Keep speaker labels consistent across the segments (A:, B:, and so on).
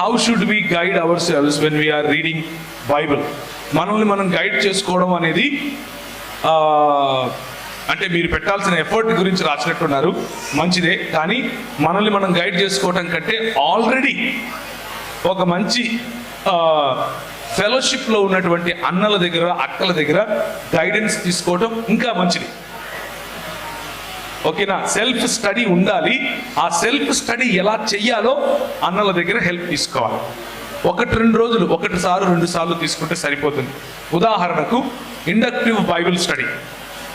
A: How should we guide our selves when we are reading Bible మనల్ని మనం guide చేసుకోవడం అనేది అంటే మీరు పెట్టాల్సిన ఎఫర్ట్ గురించి రాసినట్టున్నారు. మంచిదే. కానీ మనల్ని మనం గైడ్ చేసుకోవడం కంటే ఆల్రెడీ ఒక మంచి ఫెలోషిప్లో ఉన్నటువంటి అన్నల దగ్గర అక్కల దగ్గర గైడెన్స్ తీసుకోవడం ఇంకా మంచిది. ఓకేనా? సెల్ఫ్ స్టడీ ఉండాలి. ఆ సెల్ఫ్ స్టడీ ఎలా చెయ్యాలో అన్నల దగ్గర హెల్ప్ తీసుకోవాలి. ఒకటి రెండు రోజులు ఒకటి సార్లు రెండు సార్లు తీసుకుంటే సరిపోతుంది. ఉదాహరణకు ఇండక్టివ్ బైబిల్ స్టడీ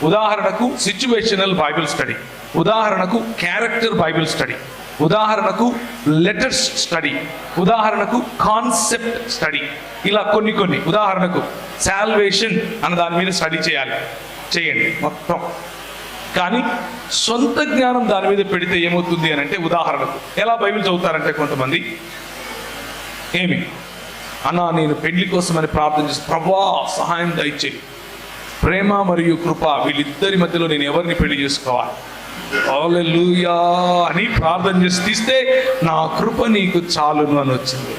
A: ఉదాహరణకు సిచ్యువేషనల్ బైబిల్ స్టడీ ఉదాహరణకు క్యారెక్టర్ బైబిల్ స్టడీ ఉదాహరణకు లెటర్స్ స్టడీ ఉదాహరణకు కాన్సెప్ట్ స్టడీ ఇలా కొన్ని కొన్ని. ఉదాహరణకు శాల్వేషన్ అన్న దాని మీద స్టడీ చేయాలి. చేయండి. మొత్తం. కానీ సొంత జ్ఞానం దాని మీద పెడితే ఏమవుతుంది అని అంటే ఉదాహరణకు. ఎలా బైబిల్ చదువుతారంటే కొంతమంది? ఏమి? అన్నా నేను పెళ్ళి కోసమని ప్రార్థన చేసి ప్రభా సహాయం దయచేయి. ప్రేమ మరియు కృప వీళ్ళిద్దరి మధ్యలో నేను ఎవరిని పెళ్ళి చేసుకోవాలి? హల్లెలూయా అని ప్రార్థన చేసి తీస్తే నా కృప నీకు చాలును అని వచ్చింది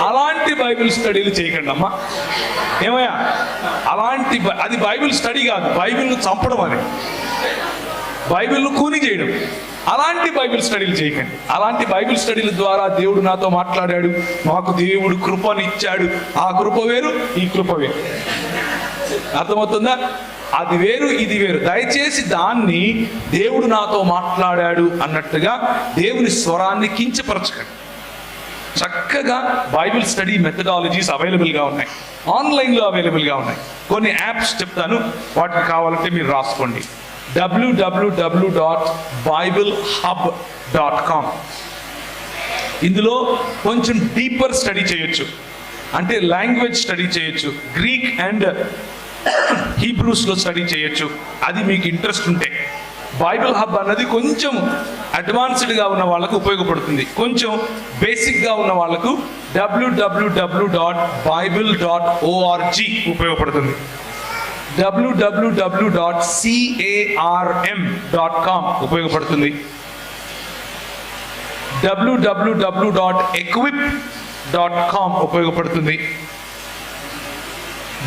A: అలాంటి బైబిల్ స్టడీలు చేయకండి అమ్మా. ఏమయ్యా? అలాంటి అది బైబిల్ స్టడీ కాదు. బైబిల్ను చంపడం అని బైబిల్ను కూని చేయడం. అలాంటి బైబిల్ స్టడీలు చేయకండి. అలాంటి బైబిల్ స్టడీల ద్వారా దేవుడు నాతో మాట్లాడాడు. మాకు దేవుడు కృపనిచ్చాడు. ఆ కృప వేరు ఈ కృప వేరు. అర్థమవుతుందా? అది వేరు ఇది వేరు. దయచేసి దాన్ని దేవుడు నాతో మాట్లాడాడు అన్నట్టుగా దేవుని స్వరాన్ని కించపరచకండి. చక్కగా బైబిల్ స్టడీ మెథడాలజీస్ అవైలబుల్గా ఉన్నాయి. ఆన్లైన్లో అవైలబుల్గా ఉన్నాయి. కొన్ని యాప్స్ చెప్తాను. వాటికి కావాలంటే మీరు రాసుకోండి. W W W dot Bible hub dot com ఇందులో కొంచెం డీపర్ స్టడీ చేయొచ్చు. అంటే లాంగ్వేజ్ స్టడీ చేయొచ్చు. గ్రీక్ అండ్ హీబ్రూస్లో స్టడీ చేయొచ్చు. అది మీకు ఇంట్రెస్ట్ ఉంటే. బైబిల్ హబ్ అన్నది కొంచెం అడ్వాన్స్డ్గా ఉన్న వాళ్ళకు ఉపయోగపడుతుంది. కొంచెం బేసిక్గా ఉన్న వాళ్ళకు W W W dot Bible dot O R G ఉపయోగపడుతుంది. W W W dot C A R M dot com ఉపయోగపడుతుంది. W W W dot equip dot com ఉపయోగపడుతుంది.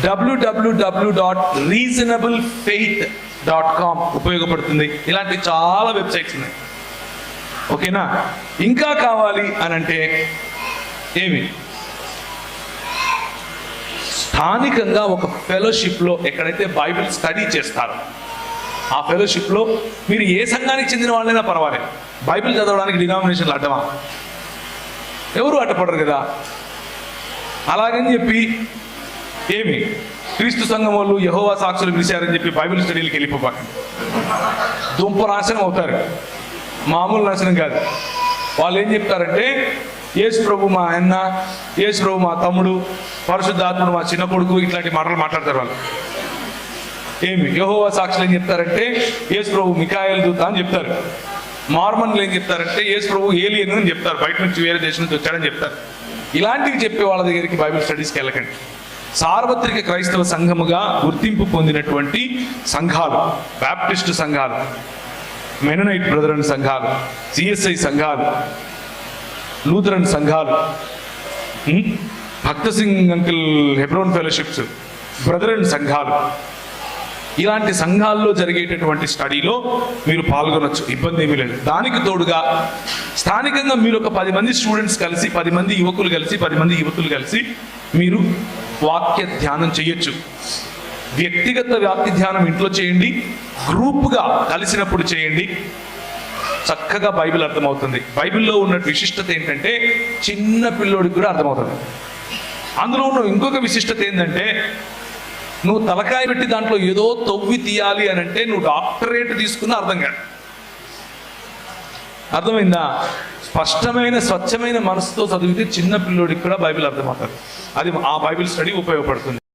A: W W W dot reasonable faith dot com ఉపయోగపడుతుంది. ఇలాంటి చాలా websites ఉన్నాయి. ఓకేనా? ఇంకా కావాలి అని అంటే ఏమి? స్థానికంగా ఒక ఫెలోషిప్లో ఎక్కడైతే బైబిల్ స్టడీ చేస్తారో ఆ ఫెలోషిప్లో మీరు ఏ సంఘానికి చెందిన వాళ్ళైనా పర్వాలేదు. బైబిల్ చదవడానికి డినామినేషన్లు అడ్డమా? ఎవరు అడ్డపడరు కదా? అలాగని చెప్పి ఏమి? క్రీస్తు సంఘం వాళ్ళు యహోవా సాక్షులు పిలిచారని చెప్పి బైబిల్ స్టడీలకు వెళ్ళిపోపాకండి దుంప నాశనం అవుతారు. మామూలు నాశనం కాదు. వాళ్ళు ఏం చెప్తారంటే యేసు ప్రభు మా అన్న యేసు ప్రభు మా తమ్ముడు పరిశుద్ధాత్ముడు మా చిన్న కొడుకు ఇట్లాంటి మాటలు మాట్లాడతారు వాళ్ళు. ఏమి? యహోవా సాక్షులు ఏం చెప్తారంటే యేసు ప్రభు మికాయలు దూత అని చెప్తారు. మార్మన్లు ఏం చెప్తారంటే యేసు ప్రభు ఏలియన్ అని చెప్తారు. బయట నుంచి వేరే దేశం నుంచి వచ్చాడని చెప్తారు. ఇలాంటివి చెప్పే వాళ్ళ దగ్గరికి బైబిల్ స్టడీస్కి వెళ్ళకండి. సార్వత్రిక క్రైస్తవ సంఘముగా గుర్తింపు పొందినటువంటి సంఘాలు బ్యాప్టిస్టు సంఘాలు మెననైట్ బ్రదరన్ సంఘాలు సిఎస్ఐ సంఘాలు లూథరన్ సంఘాలు Bakht Singh uncle Hebron fellowships Brethren సంఘాలు. ఇలాంటి సంఘాల్లో జరిగేటటువంటి స్టడీలో మీరు పాల్గొనొచ్చు ఇబ్బంది ఏమీ లేదు. దానికి తోడుగా స్థానికంగా మీరు ఒక పది మంది స్టూడెంట్స్ కలిసి పది మంది యువకులు కలిసి పది మంది యువతులు కలిసి మీరు వాక్య ధ్యానం చేయొచ్చు. వ్యక్తిగత వ్యాప్తి ధ్యానం ఇంట్లో చేయండి గ్రూప్గా కలిసినప్పుడు చేయండి. చక్కగా బైబిల్ అర్థమవుతుంది. బైబిల్లో ఉన్న విశిష్టత ఏంటంటే చిన్న పిల్లోడికి కూడా అర్థమవుతుంది. అందులో ఉన్న ఇంకొక విశిష్టత ఏంటంటే నువ్వు తలకాయ పెట్టి దాంట్లో ఏదో తవ్వి తీయాలి అని అంటే నువ్వు డాక్టరేట్ తీసుకున్న అర్థం కాదు. అర్థమైందా? స్పష్టమైన స్వచ్ఛమైన మనసుతో చదివితే చిన్న పిల్లోడికి కూడా బైబిల్ అర్థమవుతుంది. అది ఆ బైబిల్ స్టడీ ఉపయోగపడుతుంది.